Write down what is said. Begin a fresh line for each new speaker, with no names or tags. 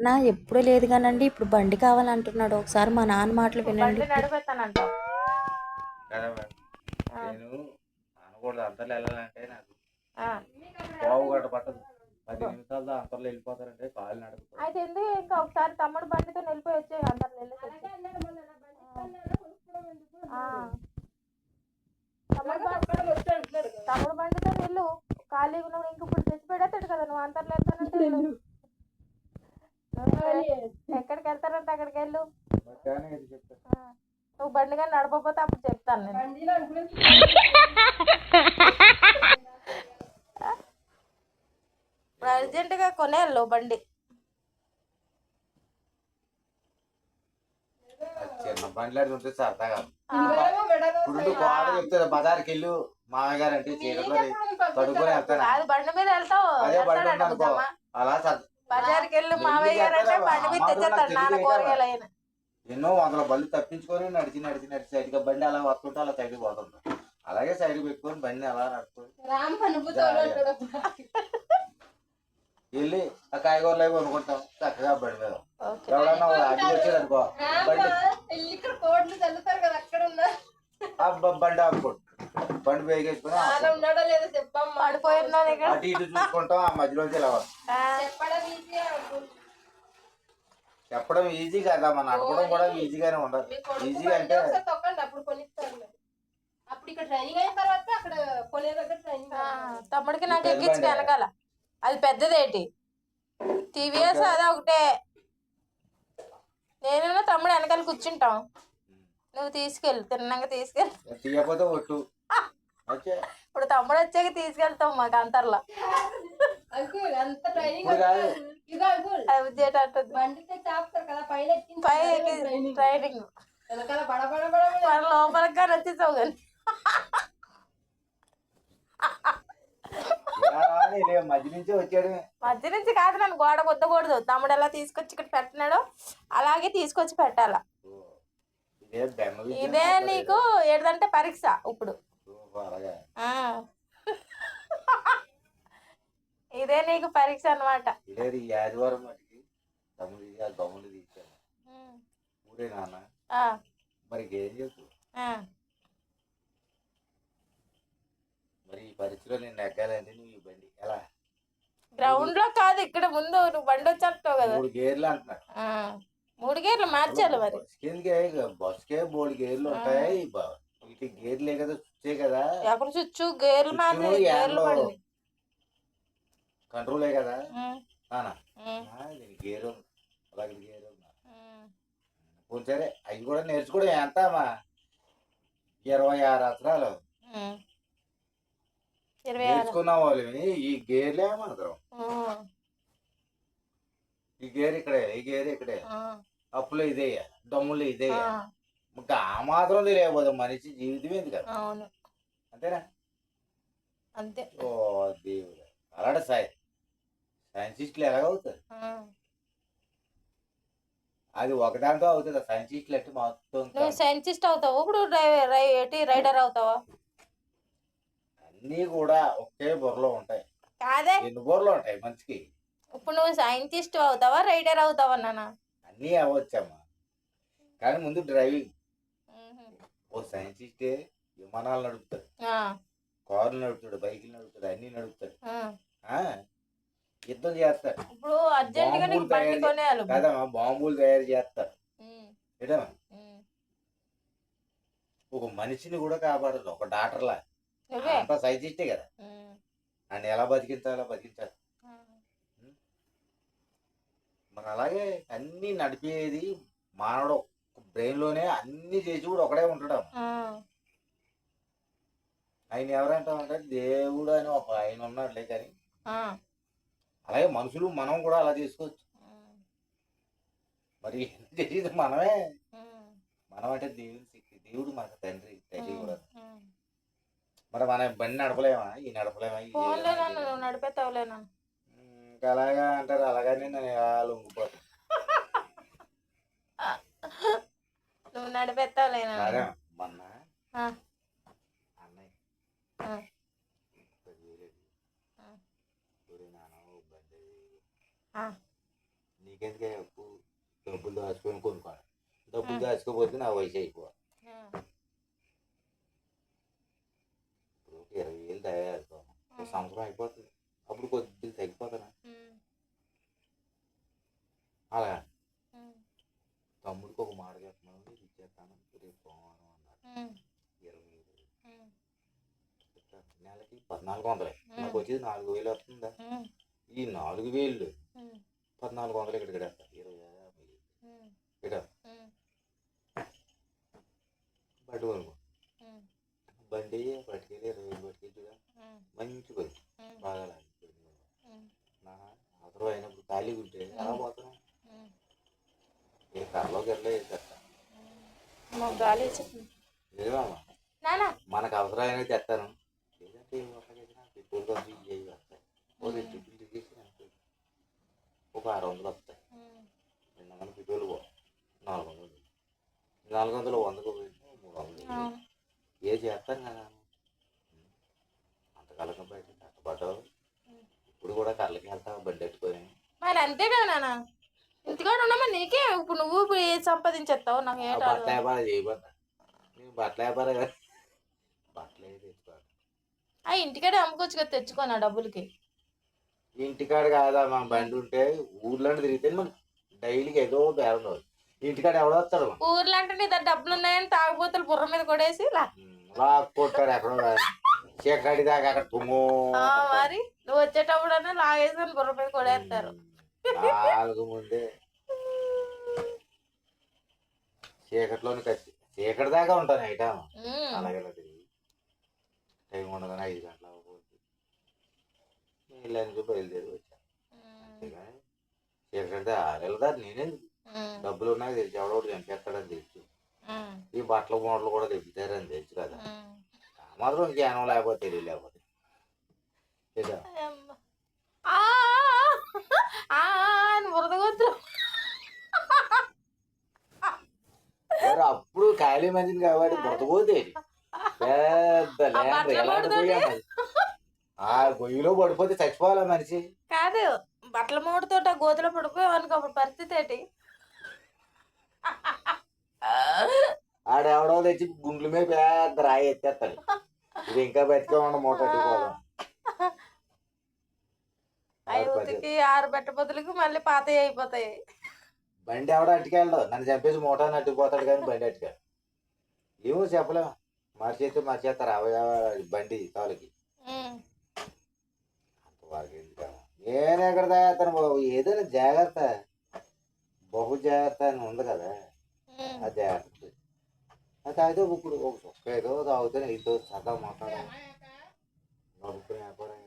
నా ఎప్పుడు లేదు కానండి ఇప్పుడు బండి కావాలంటున్నాడు. ఒకసారి మా నాన్న మాటలు వినండి.
అయితే ఎందుకు ఇంకా ఒకసారి తమ్ముడు బండితో వెళ్ళిపోయి అందరు. తమ్ముడు బండి- తమ్ముడు బండితో వెళ్ళు. ఖాళీగా నువ్వు ఇంక ఇప్పుడు తెచ్చి పెడతాడు కదా నువ్వు అంతర్లో వెళ్తానంటే వెళ్ళు. నువ్వు ఎక్కడికి వెళ్తానంటే అక్కడికి వెళ్ళు. నువ్వు బండి కానీ నడపకపోతే అప్పుడు చెప్తాను నేను. ఇప్పుడు అర్జెంటుగా కొనేళ్ళు బండి.
చిన్న బండ్లాడి ఉంటే సరదాగా ఇప్పుడు కోట చెప్తారు బజార్కి వెళ్ళు అంటే వెళ్తాను?
బండి మీద వెళ్తావు.
అదే బండి. అలా సర్-
బజార్కి వెళ్ళి మావయ్య గారు అంటే
వెళ్తారా?
బండి మీద
అమ్మ
తెచ్చేస్తాడు నాన్న కూరగాయలు అయిన
ఎన్నో వందల బళ్ళు తప్పించుకొని నడిచి నడిచి నడిచి సైడ్గా బండి అలా వస్తుంటే అలా సైడ్కి పోతుంటాం అలాగే సైడ్ పెట్టుకొని బండి అలా నడుపుకొని. వెళ్ళి ఆ కాయగూరలు అవి కొనుక్కుంటాం. చక్కగా బండి మీద.
ఓకే.
ఎవడన్నా అడ్డు అనుకో. బండి.
ఇక్కడ కోట్లు చల్లుతారు కదా అక్కడ ఉన్నా
ఆ బ- బండి ఆపుకోండి. బండి అటు ఇటు చూసుకుంటాం ఆ.
చెప్పడం ఈజీ
కదా మన నడపడం కూడా ఈజీగానే ఉండదు.
మీ కొడుకు
ఈజీ
బండి
అంటే
ఒకసారి తొక్కండి అప్పుడు కొనిస్తారు అప్పుడు ఇక్కడ ట్రైనింగ్ అయిన తర్వాత అక్కడ కొనే దగ్గర ట్రైనింగ్
తమ్ముడికి నాకు ఎక్కించు వెనకాల. అది పెద్దదేటి? టీవీఎస్ అదే ఒకటే. నేను తమ్ముడు వెనకాల కూర్చుంటాం. నువ్వు తీసుకెళ్ళు తిన్నాక తీసుకెళ్ళి.
తీయకపోతే ఒట్టు.
ఇప్పుడు తమ్ముడు వచ్చాక తీసుకెళ్తాం మాకు అంతర్లో.
ట్రైనింగ్
లోపలికి కానీ. వచ్చేసావు
మధ్య నుంచి వచ్చాడు.
మధ్య నుంచి కాదు నన్ను గోడ కొద్దకూడదు తమ్ముడు ఎలా తీసుకొచ్చి ఇక్కడ పెట్టినాడో అలాగే తీసుకొచ్చి పెట్టాల.
ఇదే
నీకు ఏదంటే పరీక్ష ఇప్పుడు. ఇదే నీకు పరీక్ష అన్నమాట.
ఇదే ఈ ఆదివారం మటుకి తమ్ముడు ఇది, ఆ గమ్ములు తీశాను ఊరే నాన్న. మరి ఏం చెప్పు. మరి ఈ పరీక్షలో నేను నెగ్గాలంటే నువ్వు ఈ బండి ఎలా?
గ్రౌండ్లో కాదు ఇక్కడ ముందు నువ్వు బండి వచ్చేస్తావు కదా.
మూడు గేర్లు అంటున్నారు.
ఆ. మూడు గేర్లు మార్చాలి మరి.
బస్కే మూడు గేర్లు ఉంటాయి? వీటి గేర్లే కదా కదా.
ఎక్కడ చుచ్చు గేర్లు గేర్లు పడింది
కంట్రోలే కదా. నానా? గేర్ అలాగే గేర్ సరే అవి కూడా నేర్చుకోవడం ఎంత అమ్మా ఇరవై ఆరు అసరాలు. నేర్చుకున్న వాళ్ళని ఈ గేర్లే
ఉమ్,
ఈ గేర్ ఇక్కడే ఈ గేర్ ఇక్కడే. అప్పులో ఇదే దమ్ములు ఇదే. ఇంకా ఆ మాత్రం తెలియకపోదు మనిషి జీవితం ఏంది కదా
అవును.
అంతేనా?
అంతే.
ఓ దేవుడు అలాంటి సై సైంటిస్టులు ఎలాగవుతారు. అది ఒకదాంతో అవుతుంది సైంటిస్టులు అంటే మొత్తం
నువ్వు సైంటిస్ట్ అవుతావు? ఇప్పుడు రైడర్ అవుతావా?
అన్నీ కూడా ఒకే బుర్రలో ఉంటాయి.
కాదే.
ఎన్ని బుర్రలు ఉంటాయి మనిషికి?
ఇప్పుడు నువ్వు సైంటిస్ట్ అవుతావా రైడర్ అవుతావా నాన్న
అన్నీ అవ్వచ్చమ్మా. కానీ ముందు డ్రైవింగ్. ఓ సైంటిస్టే విమానాలు నడుపుతాడు. కార్లు నడుపుతాడు బైకులు నడుపుతాడు అన్నీ నడుపుతాడు. ఆ? యుద్ధం చేస్తాడు.
ఇప్పుడు
కాదమ్మా బాంబులు తయారు చేస్తాడు. ఏదమ్మా. ఒక మనిషిని కూడా కాపాడదు ఒక డాక్టర్లా. అంత సైంటిస్టే కదా. ఆయన ఎలా బతికించాలో బతికించాలి. మరి అలాగే అన్ని నడిపేది మానవుడు. బ్రెయిన్లోనే అన్ని చేసి కూడా ఒకడే ఉంటాడు. ఆయన ఎవరంటామంటే దేవుడు అని ఒక ఆయన ఉన్నాడులే కానీ. అలాగే మనుషులు మనం కూడా అలా చేసుకోవచ్చు. మరి చేసేది మనమే? మనం అంటే దేవుని శక్తి. దేవుడు మనకు తండ్రి తల్లి కూడా. మరి మన బండి నడపలేమా? ఈ నడపలేమా? ఈ
ఫోన్లే
చేయలేమా?
నన్ను నువ్వు నడిపేతావులే నన్ను.
ఇంకా అలాగా అంటారు. అలాగనే నేను ఎలా లొంగిపోతాను
నువ్వు నడిపేతావులే నన్ను
సరే మొన్న
ఆ,
అన్నయ్య
ఆ,
పదివేలు
ఆ.
ఒరే నాన్న, ఓ బండి
ఆ.
నీ నీకెందుకే డబ్బులు దాచుకొని కొనుక్కోవాలి. డబ్బులు దాచుకోపోతే నా వయసు అయిపోవాలి. ఇప్పుడు ఇరవై వేలు తయారు సంవత్సరం అయిపోతుంది. అప్పుడు కొద్దిగా తగ్గిపోతాను అలా తమ్ముడికి ఒక మాట చెప్పమని ఇచ్చేస్తాను రేపు సోమవారం అన్నారు ఇరవై వేలు నెలకి పద్నాలుగు వందలే. నాకు వచ్చేది నాలుగు వేలు వస్తుందా? ఈ నాలుగు వేలు పద్నాలుగు వందలు ఇక్కడ కడేస్తారు ఇరవై యాభై. ఇక్కడ. బండి కొనుక్కో బండి పట్టుకెళ్ళి ఇరవై వేలు పట్టుకెళ్ళి మంచి బండి బాగా. నా అవసరం అయినప్పుడు ఖాళీగా ఉంటే ఎలా పోతున్నాం ఏ కర్రలో గిర్రలో వేసేస్తా
గాలి
ఇవి అవి వస్తాయి ఓ రెండు తిరిగేసి అంతే. ఒక ఆరు వందలు వస్తాయి రెండు వందలు పో నాలుగు వందలు నాలుగు వందలు. వందకు మూడు వందలు ఏ చేస్తాను కదా అంతకాలం బయట కష్టపడ్డావు ఇప్పుడు కూడా కళ్ళకి వెళ్తావు? బండి పెట్టుకొని
మరి అంతే కదా నాన్న. ఇంటికాడ ఉన్నామా నీకే ఇప్పుడు నువ్వు ఇప్పుడు సంపాదించేస్తావు నాకు ఏట
బట్టల వ్యాపారం చేయబడ్డా నేను బట్టల వ్యాపారం కదా బట్టలు ఏది తెచ్చుకోవాలి
ఆ ఇంటికాడే అమ్ముకోవచ్చు కదా తెచ్చుకోనా డబ్బులకి.
ఇంటికాడ కాదా మా బండి ఉంటే ఊర్లో తిరిగితే మనం. డైలీకి ఏదో బేరం ఇంటికాడ ఎవడో వస్తాడు
ఊర్లో అంటే నీ దగ్గర డబ్బులు ఉన్నాయని తాగుబోతులు బుర్ర మీద కొడేసి లా
లాక్కొట్టారు ఎక్కడో చీకటి దాకా అక్కడ తుమ్ము
ఆ, మరి నువ్వు వచ్చేటప్పుడు లాగేసి బుర్ర మీద కొడేస్తారు
నాలుగు ముందే. చీకట్లోని కచ్చి. చీకటి దాకా ఉంటాను ఐటమ్.
ఉమ్.
అలాగే టైం ఉండదని ఐదు గంటల అవ్వకపోతే నీళ్ళని బయలుదేరి వచ్చాను అంతేగాని చీకటి వెళ్తారు నేనేందుకు
ఉమ్.
డబ్బులు ఉన్నాయి తెలిసి ఎవడో చంపేస్తాడని తెలుసు. ఈ బట్టల మూటలు కూడా తెప్పుతారని తెలుసు కదా. మాత్రం జ్ఞానం లేకపోతే తెలియ లేకపోతే. ఏదో.
అమ్మ. ఆ, ఆ, ఆ, అని బురద గొంతులు
మరి అప్పుడు ఖాళీ మంచిది కాబట్టి బ్రతపోతే పెద్ద ల్యాండ్
మూటతోటి?
ఆ గొయ్యిలో పడిపోతే చచ్చిపోవాలా మనిషి?
కాదు బట్టల మూటతో ఆ గోతులో పడిపోయావు అనుకో అప్పుడు పరిస్థితి ఏంటి?
ఆడెవడో తెచ్చి గుండ్ల మీద పెద్ద రాయి ఎత్తేస్తాడు. ఇది ఇంకా బతికే ఉండ మూట
ఉతికి ఆరు బెట్ట బదులుకి మళ్ళీ పాత అయిపోతాయి.
బండి ఎవడో అట్టుకెళ్ళడు. నన్ను చంపేసి మూట అట్టుకుపోతాడు కానీ బండి అట్టుకెళ్ళ ఏమో చెప్పలేము మార్చేస్తే మార్చేస్తారు అవయవ బండి తాలకి. అంతవరకు ఎందుకమ్మా నేను ఎక్కడ తయారు బాబు ఏదైనా జాగ్రత్త. బహు జాగ్రత్త అని ఉంది కదా. ఆ జాగ్రత్త. అది తాగితే ఇప్పుడు ఒక చొక్క ఏదో తాగుతాను ఇదో సదా మాట్లాడాలి. వ్యాపారం